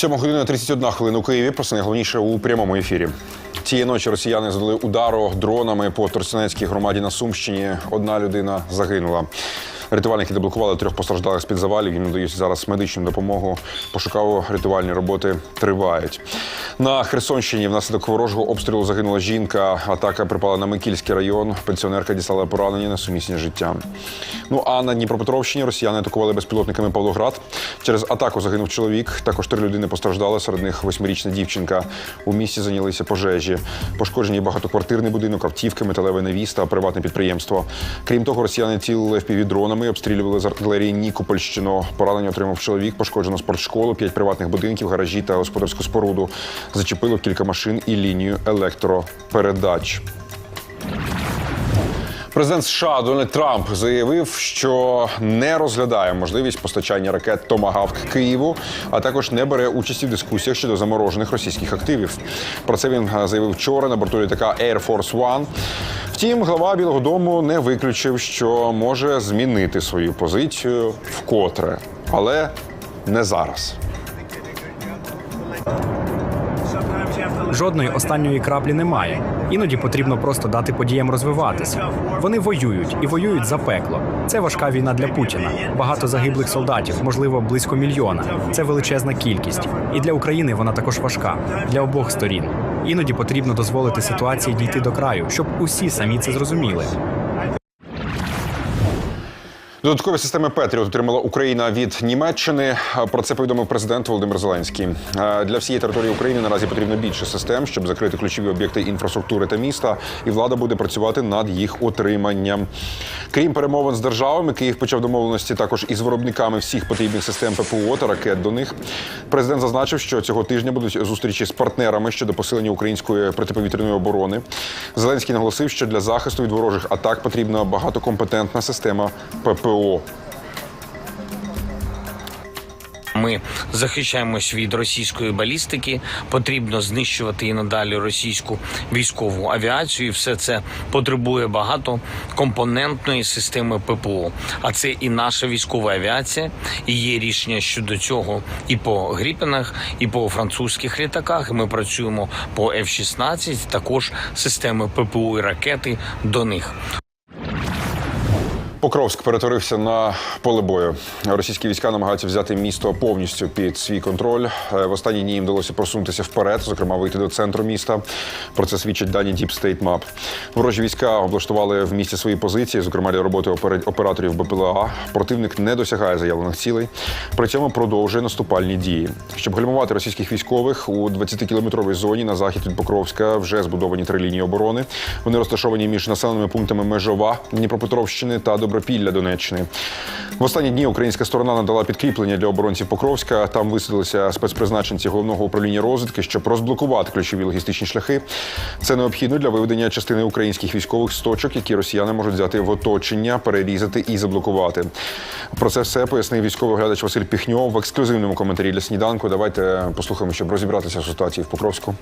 7 година 31 хвилина у Києві. Про це найголовніше у прямому ефірі. Цієї ночі росіяни задали удару дронами по Торсинецькій громаді на Сумщині. Одна людина загинула. Рятувальники деблокували трьох постраждалих з-під завалів. Їм надають зараз медичну допомогу. Пошуково-рятувальні роботи тривають. На Херсонщині внаслідок ворожого обстрілу загинула жінка. Атака припала на Микільський район. Пенсіонерка дістала поранення на сумісні життя. Ну а на Дніпропетровщині росіяни атакували безпілотниками Павлоград. Через атаку загинув чоловік. Також три людини постраждали. Серед них восьмирічна дівчинка. У місті зайнялися пожежі. Пошкоджені багатоквартирний будинок, автівки, металеве навіс та приватне підприємство. Крім того, росіяни цілили впівдронами, обстрілювали з артилерії Нікопольщину. Поранення отримав чоловік, пошкоджено спортшколу, п'ять приватних будинків, гаражі та господарську споруду. Зачепило кілька машин і лінію електропередач. Президент США Дональд Трамп заявив, що не розглядає можливість постачання ракет Томагавк Києву, а також не бере участі в дискусіях щодо заморожених російських активів. Про це він е, заявив вчора на борту літака Air Force One. Втім, глава Білого Дому не виключив, що може змінити свою позицію вкотре, але не зараз. Жодної останньої краплі немає. Іноді потрібно просто дати подіям розвиватися. Вони воюють і воюють за пекло. Це важка війна для Путіна. Багато загиблих солдатів, можливо, близько мільйона. Це величезна кількість. І для України вона також важка для обох сторін. Іноді потрібно дозволити ситуації дійти до краю, щоб усі самі це зрозуміли. Додаткові системи Петріот отримала Україна від Німеччини. Про це повідомив президент Володимир Зеленський. Для всієї території України наразі потрібно більше систем, щоб закрити ключові об'єкти інфраструктури та міста, і влада буде працювати над їх отриманням. Крім перемовин з державами, Київ почав домовленості також із виробниками всіх потрібних систем ППО та ракет до них. Президент зазначив, що цього тижня будуть зустрічі з партнерами щодо посилення української протиповітряної оборони. Зеленський наголосив, що для захисту від ворожих атак потрібна багатокомпетентна система ППО. Ми захищаємось від російської балістики. Потрібно знищувати і надалі російську військову авіацію. І все це потребує багатокомпонентної системи ППО. А це і наша військова авіація. І є рішення щодо цього і по Гріпенах, і по французьких літаках. Ми працюємо по F-16, також системи ППО і ракети до них. Покровськ перетворився на поле бою. Російські війська намагаються взяти місто повністю під свій контроль. Е, В останні дні їм вдалося просунутися вперед, зокрема вийти до центру міста. Про це свідчать дані Deep State Map. Ворожі війська облаштували в місті свої позиції, зокрема для роботи операторів БПЛА. Противник не досягає заявлених цілей. При цьому продовжує наступальні дії. Щоб гальмувати російських військових у 20-кілометровій зоні на захід від Покровська вже збудовані три лінії оборони. Вони розташовані між населеними пунктами Межова Дніпропетровщини та Добропілля Донеччини. В останні дні українська сторона надала підкріплення для оборонців Покровська. Там висадилися спецпризначенці головного управління розвідки, щоб розблокувати ключові логістичні шляхи. Це необхідно для виведення частини українських військових з точок, які росіяни можуть взяти в оточення, перерізати і заблокувати. Про це все пояснив військовий оглядач Василь Піхньов в ексклюзивному коментарі для сніданку. Давайте послухаємо, щоб розібратися в ситуації в Покровську.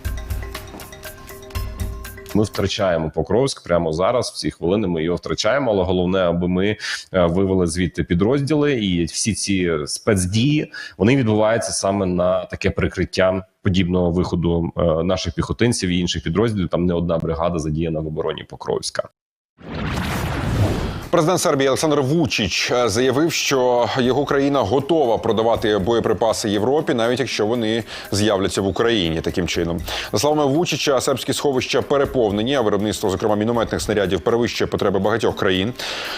Ми втрачаємо Покровськ прямо зараз. В ці хвилини ми його втрачаємо. Але головне, аби ми е, вивели звідти підрозділи, і всі ці спецдії вони відбуваються саме на таке прикриття подібного виходу е, наших піхотинців і інших підрозділів. Там не одна бригада задіяна в обороні Покровська. Президент Сербії Олександр Вучич е, заявив, що його країна готова продавати боєприпаси Європі, навіть якщо вони з'являться в Україні. Таким чином, за словами Вучича, сербські сховища переповнені, а виробництво, зокрема мінометних снарядів, перевищує потреби багатьох країн.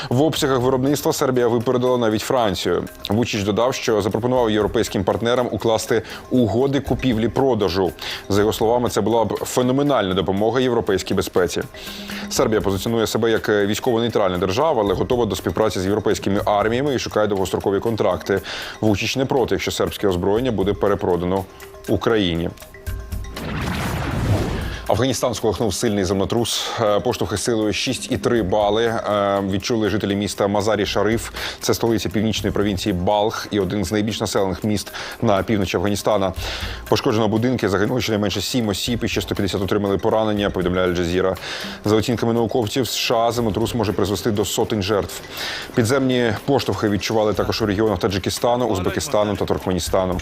В обсягах виробництва Сербія випередила навіть Францію. Вучич додав, що запропонував європейським партнерам укласти угоди купівлі-продажу. За його словами, це була б феноменальна допомога європейській безпеці. Сербія позиціонує себе як військово-нейтральна держава, але готова до співпраці з європейськими арміями і шукає довгострокові контракти. Вучич не проти, якщо сербське озброєння буде перепродано Україні. Афганістан сколихнув сильний землетрус. Е, Поштовхи силою 6,3 бали. Е, Відчули жителі міста Мазарі Шариф. Це столиця північної провінції Балх і один з найбільш населених міст на півночі Афганістана. Пошкоджено будинки, загинули щонайменше 7 осіб і ще 150 отримали поранення. Повідомляє Аль-Джазіра. За оцінками науковців США землетрус може призвести до сотень жертв. Підземні поштовхи відчували також у регіонах Таджикистану, Узбекистану та Туркменістану.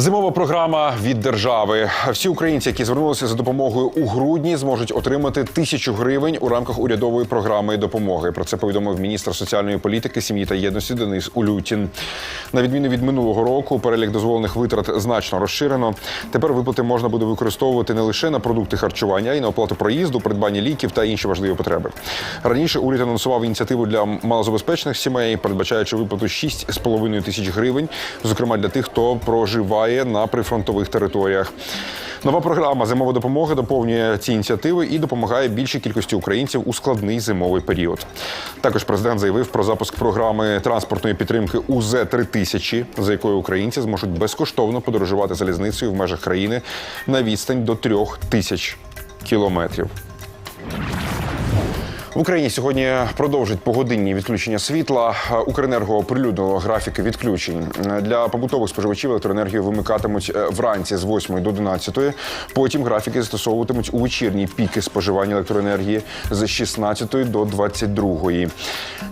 Зимова програма від держави. Всі українці, які звернулися за допомогою у грудні, зможуть отримати тисячу гривень у рамках урядової програми допомоги. Про це повідомив міністр соціальної політики, сім'ї та єдності Денис Улютін. На відміну від минулого року, перелік дозволених витрат значно розширено. Тепер виплати можна буде використовувати не лише на продукти харчування, а й на оплату проїзду, придбання ліків та інші важливі потреби. Раніше уряд анонсував ініціативу для малозабезпечених сімей, передбачаючи виплату 6,5 тисяч гривень, зокрема для тих, хто проживає на прифронтових територіях. Нова програма зимової допомоги доповнює ці ініціативи і допомагає більшій кількості українців у складний зимовий період. Також президент заявив про запуск програми транспортної підтримки УЗ 3000 за якою українці зможуть безкоштовно подорожувати залізницею в межах країни на відстань до трьох тисяч кілометрів. В Україні сьогодні продовжить погодинні відключення світла. Укренерго оприлюднило графіки відключень для побутових споживачів. Електроенергію вимикатимуть е, вранці з 8 до 11. Потім графіки застосовуватимуть у вечірні піки споживання електроенергії з 16 до 22.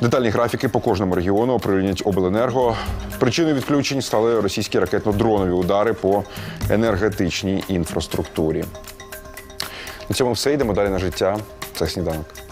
Детальні графіки по кожному регіону оприлюднять обленерго. Причиною відключень стали російські ракетно-дронові удари по енергетичній інфраструктурі. На цьому все йдемо далі на життя. Це сніданок.